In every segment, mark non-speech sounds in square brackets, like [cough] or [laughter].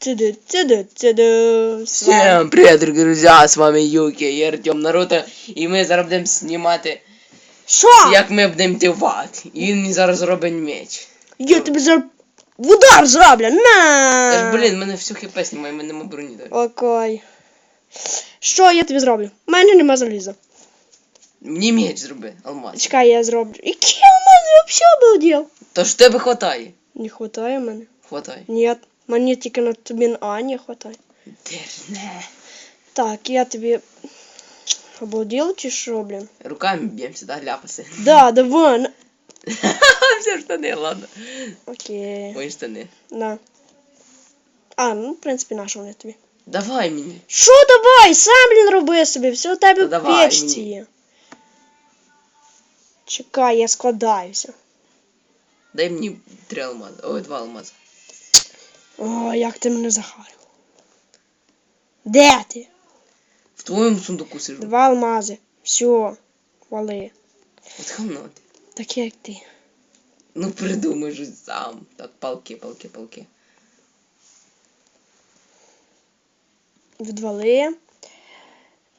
Цеды, цеды, цеды. Всем привет, дорогие друзья, с вами Юки і Артем Наруто, і ми зараз будемо знімати, Що? як ми будемо дивати. І він мені зараз робить меч. Я тобі зараз в удар зроблю. На. Та ж, блін, мене всю хп знімає, мене нема броні далі. Окей. Що я тобі зроблю? У мене нема заліза. Мені меч зроби, алмаз. Чекай, я зроблю. Який алмаз взагалі обалдел? То ж в тебе хватає. Не хватає мене. Хватає. Ні, мені тільки на тобі на А не хватає. Дерне. Так, я тобі обалдел чи що, блін? Руками б'ємося, да, ляпаси. Да, давай. на- [laughs] Все штани, ладно. Окей. Мої штани. На. А, ну, в принципі, на що вони тобі? Давай мені. Що давай? Сам, блін, роби собі, все у тебе Та в давай печці мені. є. Чекай, я складаюся. Дай мені три алмази. Ой, два алмази. О, як ти мене захарив. Де ти? В твоєму сундуку сижу. Два алмази. Все. Вали. От говно ти. Так як ти. Ну придумай же сам. Так, палки, палки, палки. Відвали.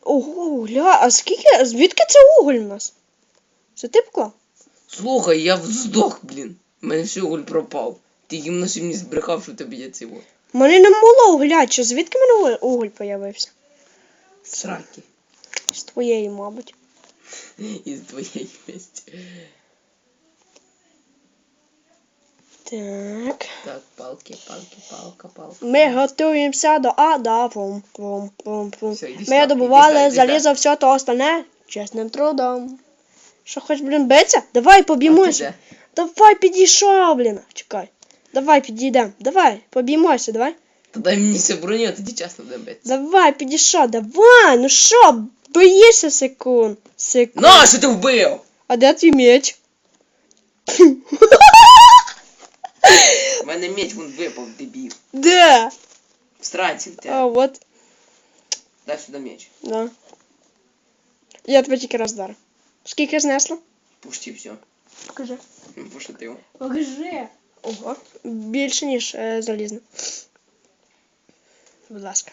Ого, гля, а скільки. Звідки це уголь у нас? Це ти поклав? Слухай, я вздох, блін. У мене все уголь пропав. Ти їм сьогодні збрехав, що тебе є цей вот. У мене не було угля, чи звідки мене уголь- появився? Сраки. З твоєї, мабуть. [laughs] Із твоєї місті. Так. Так, палки, палки, палка, палка. Ми готуємося до ада. Вум, вум, вум, вум. Все, іди Ми сюди, добували іди сюди, іди залізо все то остальне чесним трудом. Що хоч, блін, биться? Давай поб'ємося. А ти Давай підійшов, блін. Чекай. Давай підійдемо. Давай, поб'ємося, давай. Та дай мені все броню, а тоді чесно буде битися. Давай, підійшов, давай. Ну що, боїшся секунд. Секунд. На, що ти вбив? А де твій меч? У мене меч вон випав, дебіл. Де? В сраці в тебе. А, от. Дай сюди меч. Да. Я тебе тільки раз вдарив. Скільки знесло? Пусти все. Покажи. Пошутив. Покажи. Ого. Більше, ніж е, залізно. Будь ласка.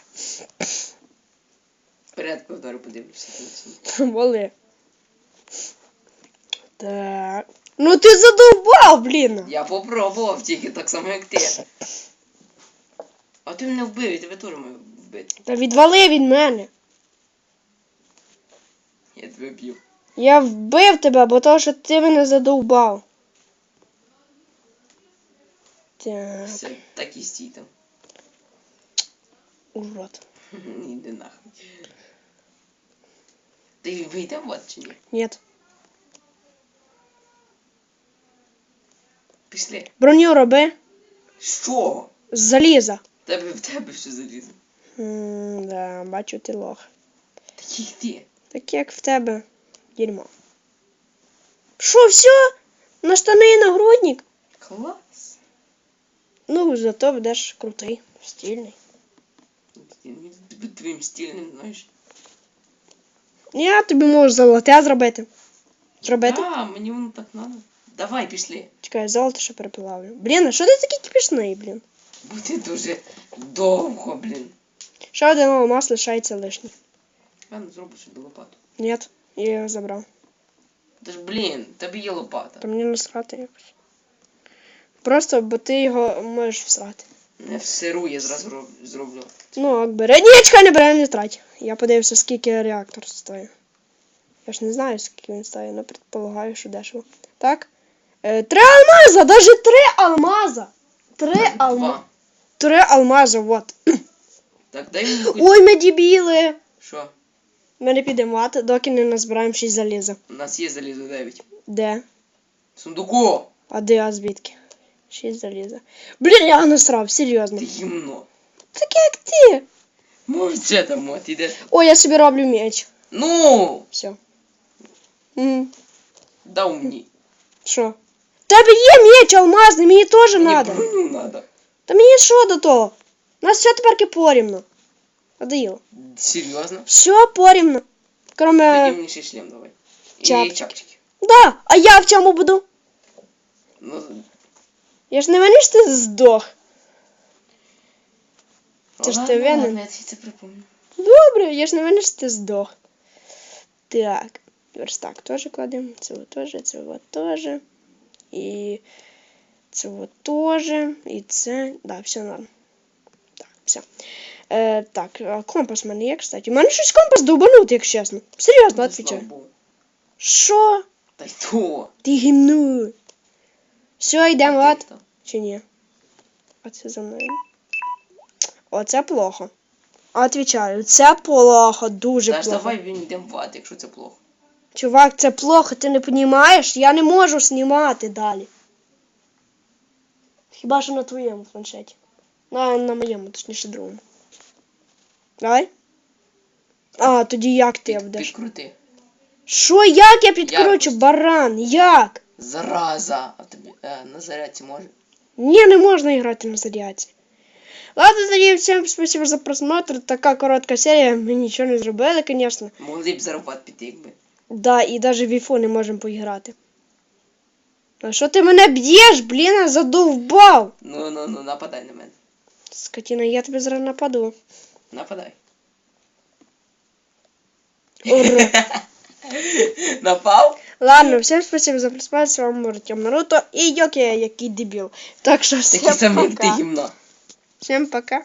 Порядку вдарю, подивлюся. Воли. Так. Ну ти задовбав, блін. Я попробував тільки так само, як ти. А ти мене вбив, я тебе теж маю вбити. Та відвали від мене. Я тебе б'ю. Я вбив тебе, бо то, що ти мене задовбав. Так, Все, так і стій там. урод. Іди [laughs] нахуй. Ти вийде в от чи ні? Нет. Пішли. Броню роби Що? з заліза. Тебе в тебе все залізо. М, да, бачу ти лох. Таких ти. Так як в тебе дерьмо. Що, все? На штани і нагрудник? Клас. Ну, зато будеш крутий, стильний. Твоїм стильним, знаєш. Я тобі можу золоте зробити. Зробити? А, мені воно так надо. Давай, пішли. Чекай, золото ще переплавлю. Блін, а що ти такий кипішний, блін? Буде дуже довго, блін. Ще один алмаз лишається лишній. Ладно, зроблю собі лопату. Ні, я його забрав. Та ж, блін, тебе є лопата. Та мені насрати якось. Просто, бо ти його можеш всрати. Не в я зразу зроблю. Ну, як бере. Ні, чекай, не бере, не трать. Я подивився, скільки реактор стоїть. Я ж не знаю, скільки він стоїть, але предполагаю, що дешево. Так. Е, три алмаза! Даже три алмаза! Три алмаза. Три алмаза, вот. [clears throat] Так, дай мені хоч... Ой, ми дебіли! Що? Ми не підемо мати, доки не назбираємо 6 заліза. У нас є залізо 9. Де? В сундуку! А де, а звідки? 6 заліза. Блін, я насрав, серйозно. Ти гімно. Так як ти? Може це там, от, іде. Ой, я собі роблю меч. Ну! Все. М, Дав мені. Що? В Тебе є меч алмазний, мені теж Мені надо. броню надо. Та мені що до того? У нас все тепер порівно. Надоїло. Серйозно? Все порівно. Тоді Кроме. мені ще шлем давай. І Чапчики. чапчики. Да, а я в чому буду? Ну, Я ж не мені ж ти здох. Це ж ти винен. Я це припомню. Добре, я ж не винен, що ти здох. Так, верстак теж кладемо. Це теж, це от теж. І це теж. І це. Да, все норм. Так, все. Е, так, а компас в мене є, кстати. У мене щось компас довбанутий, якщо чесно. Серйозно. Богу. Що? Та й то. Ти гімну. Все, йдемо, А от. ти хто? Чи ні? А це за мною. Оце плохо. Отвічаю, це плохо, дуже ж плохо. давай він йдемо в ад, якщо це плохо. Чувак, це плохо, ти не розумієш? Я не можу знімати далі. Хіба що на твоєму планшеті. На, на моєму, точніше другому. Давай. А, тоді як ти Під- будеш? Підкрути. Що, як я підкручу, баран? Як? Зараза. А тобі е, на зарядці може? Ні, не можна грати на зарядці. Ладно, тоді всім спасибо за просмотр. Така коротка серія. Ми нічого не зробили, звісно. Могли б зараз в піти, якби. Да, і навіть в іфу не можемо поіграти. А що ти мене б'єш, блін, задовбав? Ну, ну, ну, нападай на мене. Скотина, я тебе зараз нападу. Нападай. Ура. [laughs] Напав? Ладно, всем спасибо за просмотр. С вами был Артем Наруто и Йоки, який дебил. Так что всем Такий самий, як ти пока. гімно. Всем пока.